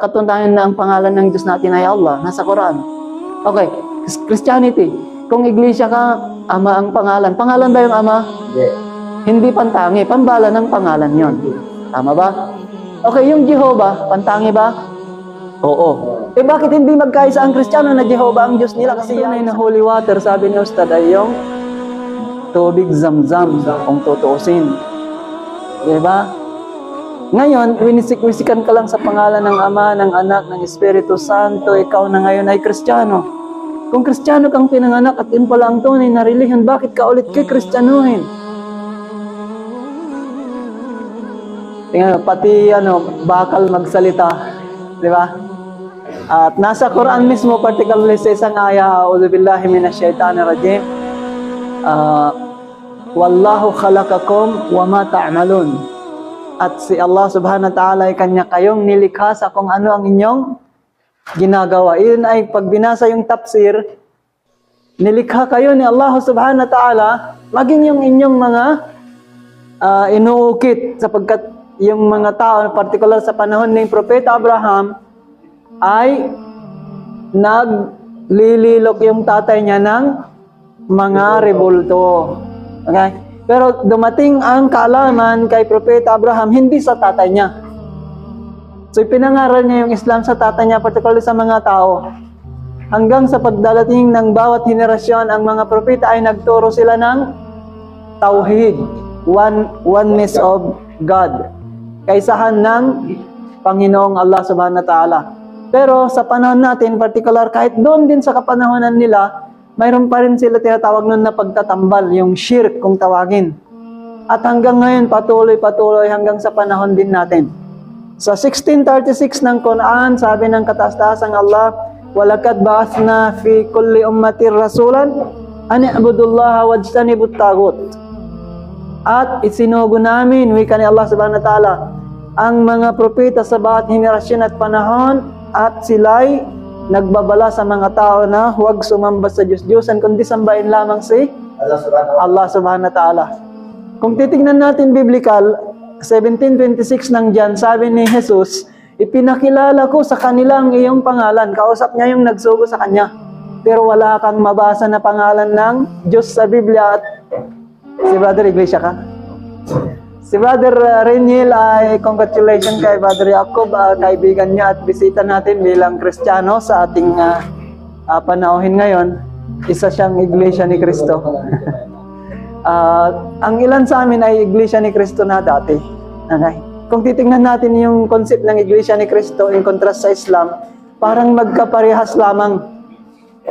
katunayan na ang pangalan ng Diyos natin ay Allah. Nasa Quran. Okay, Christianity. Kung iglesia ka, ama ang pangalan. Pangalan ba yung ama? Hindi. Hindi pantangi. Pambala ng pangalan yon. Tama ba? Okay, yung Jehovah, pantangi ba? Oo. Eh bakit hindi magkaisa ang Kristiyano na Jehovah ang Diyos nila? Kasi yan ay na holy water, sabi ni Ustad, ay yung tubig zamzam kung tutuusin. Di ba? Ngayon, winisik-wisikan ka lang sa pangalan ng Ama, ng Anak, ng Espiritu Santo, ikaw na ngayon ay Kristiyano. Kung Kristiyano kang pinanganak at yun pala ang tunay na relihiyon, bakit ka ulit kay Kristyanuhin? Tingnan, pati ano, bakal magsalita. Di ba? At nasa Quran mismo, particularly sa isang aya, A'udhu billahi minash shaitanir rajim. Ah, Wallahu khalaqakum wa ma ta'malun. At si Allah subhanahu wa ta'ala ay kanya kayong nilikha sa kung ano ang inyong ginagawa. Iyon ay pag binasa yung tafsir, nilikha kayo ni Allah subhanahu wa ta'ala, maging yung inyong mga ah, inuukit sapagkat yung mga tao, particular sa panahon ng Propeta Abraham, ay naglililok yung tatay niya ng mga rebulto. Okay? Pero dumating ang kaalaman kay Propeta Abraham hindi sa tatay niya. So pinangaral niya yung Islam sa tatay niya, particularly sa mga tao. Hanggang sa pagdadating ng bawat henerasyon, ang mga propeta ay nagturo sila ng tauhid, one, oneness of God. Kaisahan ng Panginoong Allah subhanahu wa ta'ala. Pero sa panahon natin, particular kahit doon din sa kapanahonan nila, mayroon pa rin sila tinatawag nun na pagtatambal, yung shirk kung tawagin. Hmm. At hanggang ngayon, patuloy-patuloy hanggang sa panahon din natin. Sa 1636 ng Quran, sabi ng katastasang Allah, Walakad ba'athna fi kulli ummatir rasulan, ani abudullah wajtanibut tagut. At isinugo namin, wika ni Allah subhanahu wa ta'ala, ang mga propeta sa bawat henerasyon at panahon at sila'y nagbabala sa mga tao na huwag sumamba sa Diyos-Diyosan, kundi sambahin lamang si Allah subhanahu wa ta'ala. Kung titignan natin biblical, 1726 ng Jan, sabi ni Jesus, ipinakilala ko sa kanila ang iyong pangalan. Kausap niya yung nagsugo sa kanya. Pero wala kang mabasa na pangalan ng Diyos sa Biblia at si Brother Iglesia ka. Si Brother uh, Reniel ay congratulations kay Brother Jacob, uh, kaibigan niya at bisita natin bilang Kristiyano sa ating uh, uh, panauhin ngayon. Isa siyang Iglesia ni Kristo. Ah, ang ilan sa amin ay Iglesia ni Kristo na dati. Okay. Kung titingnan natin yung concept ng Iglesia ni Kristo in contrast sa Islam, parang magkaparehas lamang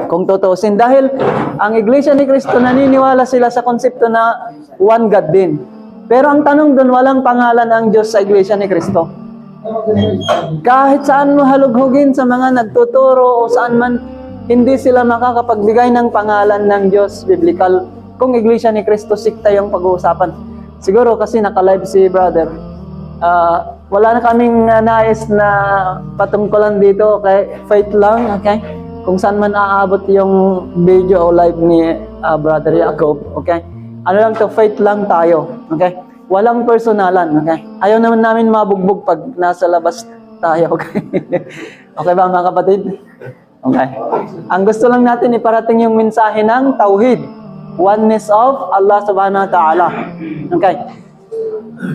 kung tutusin. Dahil ang Iglesia ni Kristo naniniwala sila sa konsepto na one God din. Pero ang tanong doon, walang pangalan ang Diyos sa Iglesia ni Kristo. Kahit saan mo halughugin sa mga nagtuturo o saan man, hindi sila makakapagbigay ng pangalan ng Diyos biblical. Kung Iglesia ni Cristo, sikta yung pag-uusapan. Siguro kasi naka-live si brother. Ah, wala na kaming ah, nais na patungkulan dito, okay? Faith lang, okay? Kung saan man aabot yung video o live ni ah, brother Jacob, okay? Ano lang to, faith lang tayo, okay? Walang personalan, okay? Ayaw naman namin mabugbog pag nasa labas tayo, okay? okay ba mga kapatid? Okay. Ang gusto lang natin iparating yung mensahe ng tauhid. Oneness of Allah subhanahu wa ta'ala. Okay.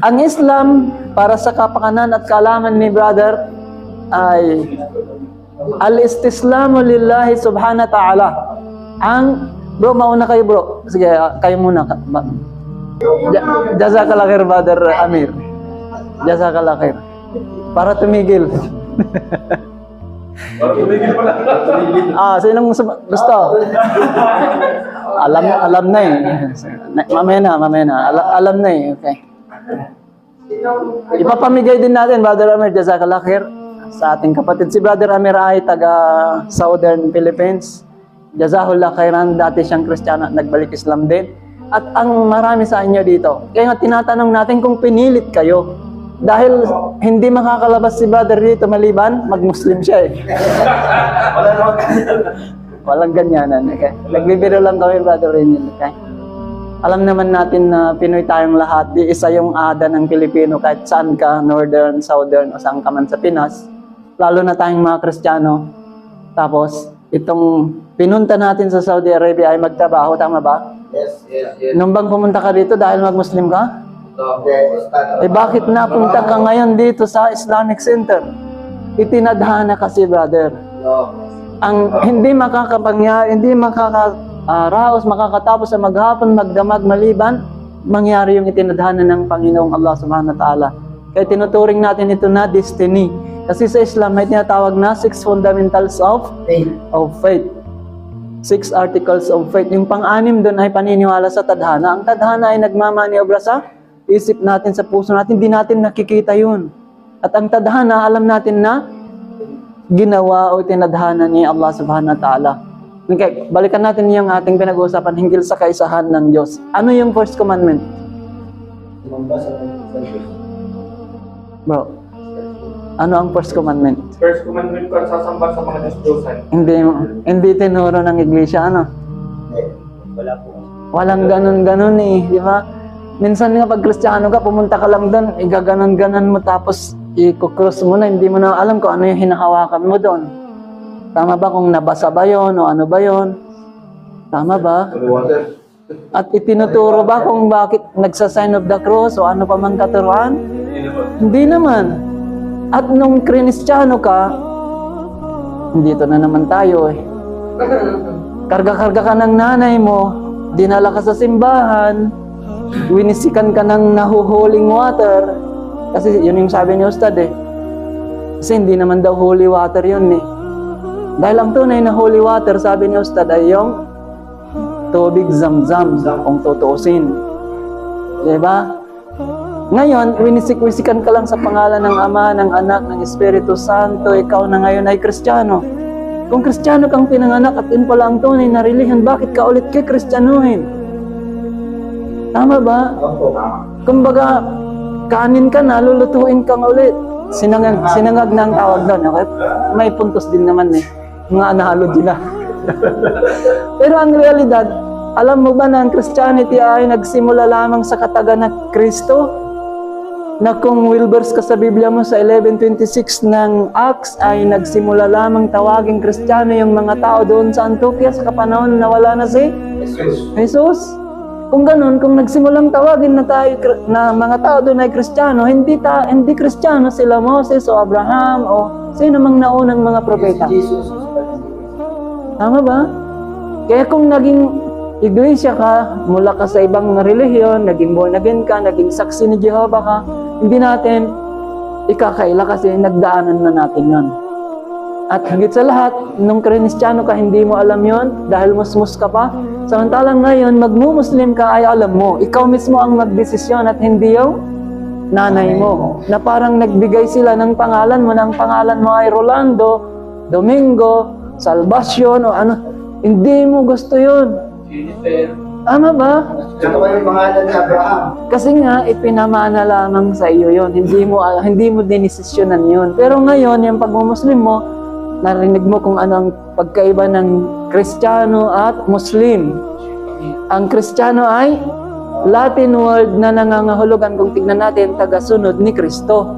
Ang Islam, para sa kapakanan at kaalaman ni brother, ay al-istislamu lillahi subhanahu wa ta'ala. Ang, bro, mauna kayo bro. Sige, ah, kayo muna. Jazakallah khair, brother Amir. Jazakallah khair. Para tumigil. Ah, sinong sum- gusto? alam alam na eh. Mamaya na, mamaya na. Ala- alam na eh. Okay. Ipapamigay din natin, Brother Amir, Jazakallah khair, sa ating kapatid. Si Brother Amir ay taga Southern Philippines. Jazahullah khairan, dati siyang Kristiyano, nagbalik Islam din. At ang marami sa inyo dito. Kaya nga tinatanong natin kung pinilit kayo. Dahil hindi makakalabas si brother dito maliban, mag-Muslim siya eh. Walang ganyanan. Okay? Nagbibiro lang kami, Brother Renil. Okay? Alam naman natin na Pinoy tayong lahat. Di isa yung ada ng Pilipino kahit saan ka, Northern, Southern, o saan ka man sa Pinas. lalo na tayong mga Kristiyano. Tapos, itong pinunta natin sa Saudi Arabia ay magtrabaho, tama ba? Yes, yes, yes. Nung bang pumunta ka dito dahil mag-Muslim ka? No, yes. Eh bakit napunta ka ngayon dito sa Islamic Center? Itinadhana kasi, brother. No. Ang hindi makakapangyari, hindi makakaraos, makakatapos sa maghapon, magdamag, maliban, mangyari yung itinadhana ng Panginoong Allah subhanahu wa ta'ala. Kaya tinuturing natin ito na destiny. Kasi sa Islam may tinatawag na six fundamentals of Faith. of faith. Six articles of faith. Yung pang-anim doon ay paniniwala sa tadhana. Ang tadhana ay nagmamaniobra sa isip natin, sa puso natin. Hindi natin nakikita yun. At ang tadhana, alam natin na ginawa o tinadhana ni Allah subhanahu wa ta'ala. Okay, balikan natin yung ating pinag-uusapan hinggil sa kaisahan ng Diyos. Ano yung first commandment? Bro, ano ang first commandment? First commandment ko, sasamba sa mga Diyos-Diyosan. Hindi, hindi tinuro ng iglesia, ano? Wala po. Walang ganun-ganun eh, di ba? Minsan nga pag kristyano ka, pumunta ka lang doon, igaganon-ganon mo tapos i-cross mo na, hindi mo na alam kung ano yung hinahawakan mo doon. Tama ba kung nabasa ba yon o ano ba yon? Tama ba? At itinuturo ba kung bakit nagsa-sign of the cross o ano pa man katuruan? Hindi naman. At nung krinistyano ka, dito na naman tayo eh. Karga-karga ka ng nanay mo, dinala ka sa simbahan, winisikan ka ng nahuhuling water. Kasi yun yung sabi ni Ustad eh. Kasi hindi naman daw holy water yun eh. Dahil ang tunay na holy water, sabi ni Ustad, ay yung tubig zamzam kung tutuusin. Diba? Ngayon, winisik-wisikan ka lang sa pangalan ng Ama, ng Anak, ng Espiritu Santo, ikaw na ngayon ay Kristiyano. Kung Kristiyano kang pinanganak at yun pala ang tunay na relihiyon, bakit ka ulit kay Kristyanuhin? Tama ba? Kumbaga, kanin ka na, lulutuin kang ulit. Sinangag, sinangag na ang tawag doon. Okay? May puntos din naman eh. Mga analogy na. Pero ang realidad, alam mo ba na ang Christianity ay nagsimula lamang sa katagan ng Kristo? Na kung Wilbers ka sa Biblia mo sa 11.26 ng Acts ay nagsimula lamang tawaging Kristiyano yung mga tao doon sa Antioquia sa kapanahon na wala na si Jesus. Jesus. Kung ganun, kung nagsimulang tawagin na tayo na mga tao doon ay Kristiyano, hindi ta hindi Kristiyano sila Moses o Abraham o sino mang naunang mga propeta. Jesus. Tama ba? Kaya kung naging iglesia ka, mula ka sa ibang relihiyon, naging born again ka, naging saksi ni Jehovah ka, hindi natin ikakaila kasi nagdaanan na natin yon. At higit sa lahat, nung krinistyano ka, hindi mo alam yon dahil musmus ka pa. Samantalang ngayon, magmumuslim ka ay alam mo. Ikaw mismo ang magdesisyon at hindi yung nanay mo. Na parang nagbigay sila ng pangalan mo, ng pangalan mo ay Rolando, Domingo, Salvacion, o ano. Hindi mo gusto yun. Tama ba? Ito ba yung pangalan ni Abraham? Kasi nga, ipinamana lamang sa iyo yon. Hindi mo, ah, hindi mo dinesisyonan yun. Pero ngayon, yung pagmumuslim mo, narinig mo kung ano ang pagkaiba ng Kristiyano at Muslim. Ang Kristiyano ay Latin word na nangangahulugan kung tignan natin, taga-sunod ni Kristo.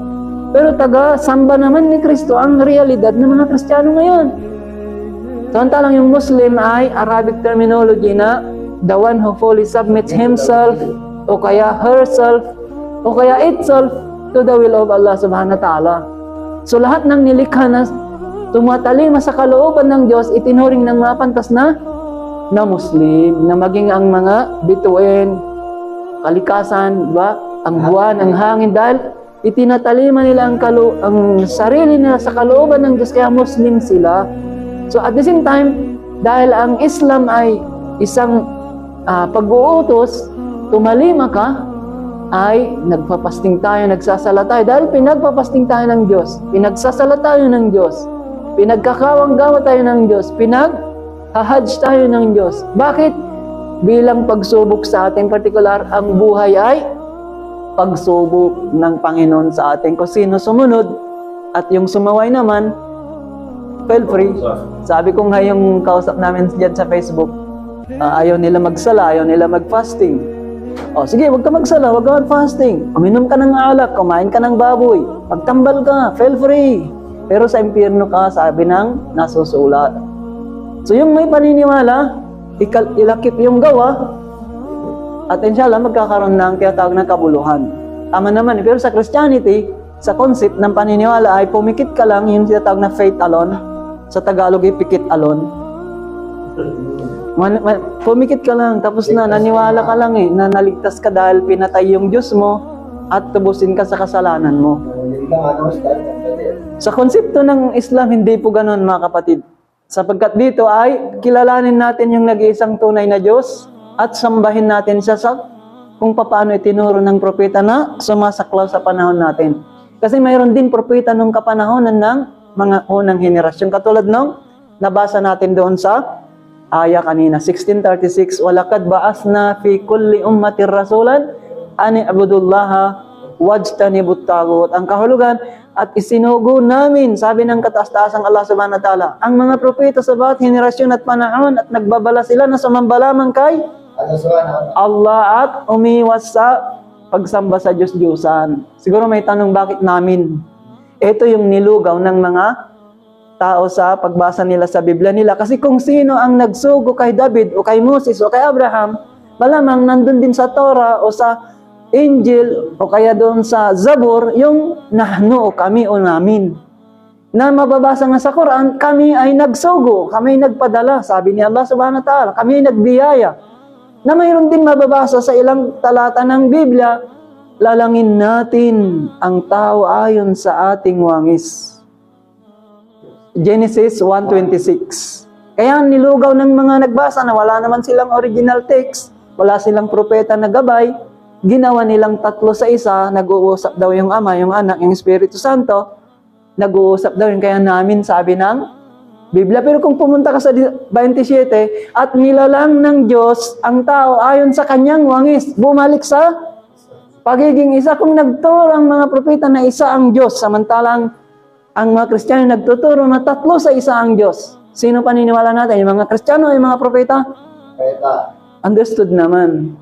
Pero taga-samba naman ni Kristo ang realidad ng mga Kristiyano ngayon. Samantalang yung Muslim ay Arabic terminology na the one who fully submits himself o kaya herself o kaya itself to the will of Allah subhanahu wa ta'ala. So lahat ng nilikha na tumatalima sa kalooban ng Diyos, itinuring ng mga pantas na na Muslim, na maging ang mga bituin, kalikasan, ba? ang buwan, ang hangin, dahil itinatalima nila ang, ang sarili nila sa kalooban ng Diyos, kaya Muslim sila. So at the same time, dahil ang Islam ay isang ah, pag-uutos, tumalima ka, ay nagpapasting tayo, nagsasala tayo. Dahil pinagpapasting tayo ng Diyos, pinagsasala tayo ng Diyos, pinagkakawang-gawa tayo ng Diyos, pinag-hahadj tayo ng Diyos. Bakit? Bilang pagsubok sa ating partikular, ang buhay ay pagsubok ng Panginoon sa atin. Kung sino sumunod, at yung sumaway naman, feel free. Sabi ko nga yung kausap namin dyan sa Facebook, ah, ayaw nila magsala, ayaw nila mag-fasting. O sige, wag ka magsala, wag ka mag-fasting. Uminom ka ng alak, kumain ka ng baboy. Pagtambal ka, feel free. pero sa impyerno ka, sabi ng nasusulat. So yung may paniniwala, ikal- ilakip yung gawa, at inshallah magkakaroon ng tinatawag na kabuluhan. Tama naman, pero sa Christianity, sa concept ng paniniwala ay pumikit ka lang yung tinatawag na faith alone. Sa Tagalog ay pikit alone. Man, man- pumikit ka lang, tapos na, naniwala ka lang eh, na naligtas ka dahil pinatay yung Diyos mo at tubusin ka sa kasalanan mo. Sa konsepto ng Islam, hindi po ganun mga kapatid. Sapagkat dito ay kilalanin natin yung nag-iisang tunay na Diyos at sambahin natin siya sa kung paano itinuro ng propeta na sumasaklaw sa panahon natin. Kasi mayroon din propeta nung kapanahonan ng mga unang henerasyon. Katulad nung nabasa natin doon sa aya kanina, 1636, Walakad ba'asna fi kulli ummatir rasulan ani abudullaha wajtanibut tagut. Ang kahulugan, at isinugo namin, sabi ng kataas-taasang Allah subhanahu wa ta'ala, ang mga propeta sa bawat henerasyon at panahon at nagbabala sila na sumambala man kay? Allah at umiwas sa pagsamba sa Diyos-Diyosan. Siguro may tanong bakit namin. Ito yung nilugaw ng mga tao sa pagbasa nila sa Biblia nila. Kasi kung sino ang nagsugo kay David o kay Moses o kay Abraham, malamang nandun din sa Torah o sa Angel o kaya doon sa Zabur, yung nahno kami o namin. Na mababasa nga sa Quran, kami ay nagsugo, kami ay nagpadala, sabi ni Allah subhanahu wa ta'ala, kami ay nagbiyaya na mayroon din mababasa sa ilang talata ng Biblia, lalangin natin ang tao ayon sa ating wangis. Genesis 1.26 Kaya nilugaw ng mga nagbasa na wala naman silang original text, wala silang propeta na gabay, ginawa nilang tatlo sa isa, nag-uusap daw yung Ama, yung Anak, yung Espiritu Santo, nag-uusap daw yun. Kaya namin sabi ng Biblia. Pero kung pumunta ka sa di- 27, at nilalang ng Diyos ang tao ayon sa kanyang wangis, bumalik sa pagiging isa. Kung nagturo ang mga propeta na isa ang Diyos, samantalang ang mga Kristiyano nagtuturo na tatlo sa isa ang Diyos. Sino paniniwala natin? Yung mga Kristiyano o yung mga propeta? Peta. Understood naman.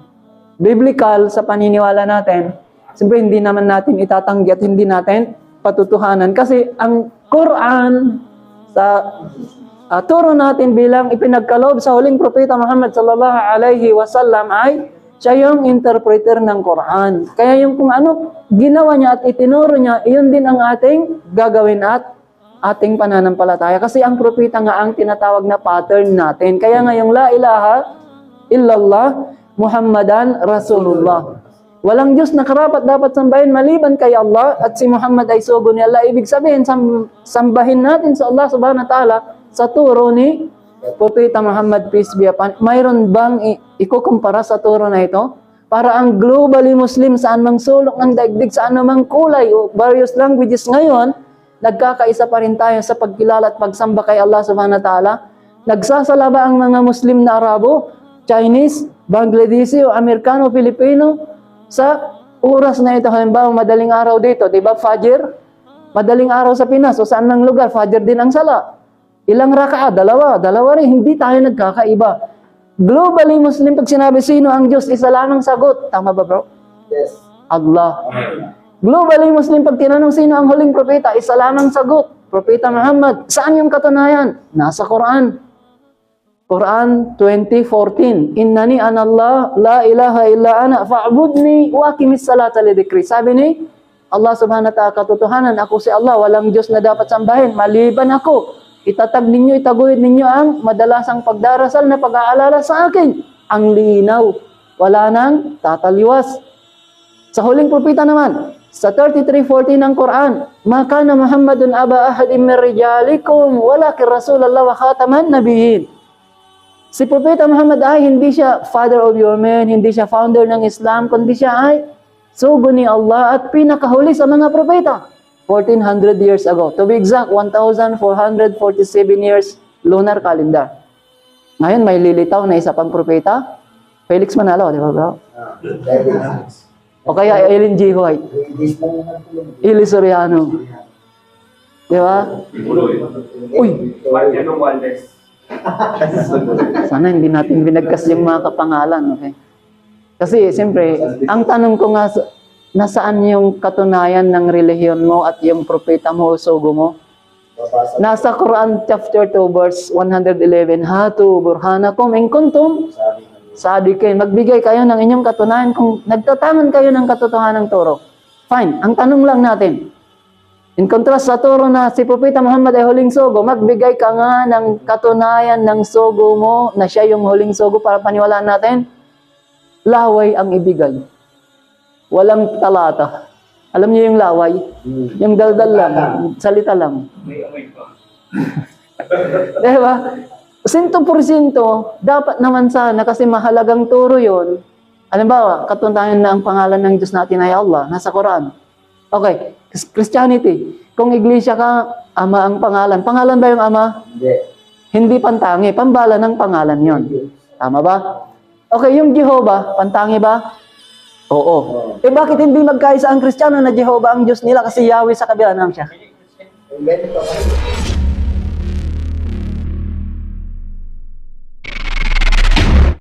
Biblical sa paniniwala natin, siyempre hindi naman natin itatanggi at hindi natin patutuhanan. Kasi ang Quran, sa ah, turo natin bilang ipinagkaloob sa huling propeta Muhammad sallallahu alaihi wasallam ay siya yung interpreter ng Quran. Kaya yung kung ano ginawa niya at itinuro niya, iyon din ang ating gagawin at ating pananampalataya. Kasi ang propeta nga ang tinatawag na pattern natin. Kaya nga yung la ilaha illallah Muhammadan Rasulullah. Walang Diyos na karapat dapat sambahin maliban kay Allah at si Muhammad ay sugo ni Allah. Ibig sabihin, sam- sambahin natin sa Allah subhanahu wa ta'ala sa turo ni Propeta Muhammad, peace be upon. Mayroon bang ikukumpara sa turo na ito? Para ang globally Muslim saan mang sulok ng daigdig, saan mang kulay o various languages ngayon, nagkakaisa pa rin tayo sa pagkilala at pagsamba kay Allah subhanahu wa ta'ala. Nagsasala ba ang mga Muslim na Arabo, Chinese, Bangladeshi o Amerikano, Pilipino sa oras na ito? Halimbawa, madaling araw dito, di ba, Fajr? Madaling araw sa Pinas o saan mang lugar, Fajr din ang sala. Ilang raka'a? Dalawa. Dalawa rin. Hindi tayo nagkakaiba. Globally Muslim, pag sinabi sino ang Diyos, isa lang ang sagot. Tama ba bro? Yes. Allah. Globally Muslim, pag tinanong sino ang huling propeta, isa lang ang sagot. Propeta Muhammad. Saan yung katunayan? Nasa Quran. Quran 2014. Innani anallah la ilaha illa ana fa'budni wa aqimis salata li dhikri. Sabi ni Allah subhanahu wa ta'ala katotohanan ako si Allah walang Diyos na dapat sambahin maliban ako. Itatag ninyo itaguhin ninyo ang madalasang pagdarasal na pag-aalala sa akin. Ang linaw. Wala nang tataliwas. Sa huling propeta naman, sa 33.14 ng Quran, Maka na Muhammadun aba ahadim min rijalikum, walakin Rasulallah wa khataman nabiyin. Si Propeta Muhammad ay hindi siya father of your men, hindi siya founder ng Islam, kundi siya ay sugo ni Allah at pinakahuli sa mga propeta. 1400 years ago. To be exact, 1447 years lunar calendar. Ngayon, may lilitaw na isa pang propeta. Felix Manalo, di ba bro? O kaya Ellen G. White. Ili Soriano. Di ba? Uy, Mariano Valdez. sana hindi natin binagkas yung mga kapangalan. Okay? Kasi, siyempre, ang tanong ko nga, nasaan yung katunayan ng relihiyon mo at yung propeta mo o sugo mo? Nasa Quran chapter 2 verse 111, Hatu burhanakum in kuntum Sabi ng sadiqin. Magbigay kayo ng inyong katunayan kung nagtatangan kayo ng katotohanan ng turo. Fine. Ang tanong lang natin, in contrast sa turo na si Propeta Muhammad ay huling sugo, magbigay ka nga ng katunayan ng sugo mo na siya yung huling sugo para paniwalaan natin. Laway ang ibigay. Walang talata. Alam niyo yung laway? Yung daldal lang, salita lang. May amoy pa. Di ba? Sinto porsyento, dapat naman sana kasi mahalagang turo yon. Halimbawa, katuntayan na ang pangalan ng Diyos natin ay Allah, nasa Quran. Okay, Christianity. Kung iglesia ka, ama ang pangalan. Pangalan ba yung ama? Hindi. Hindi pantangi, pambala ng pangalan yon. Tama ba? Okay, yung Jehovah, pantangi ba? Oo. Eh bakit hindi magkaisa ang Kristiyano na Jehovah ang Diyos nila kasi Yahweh sa kabila naman siya? Ganito.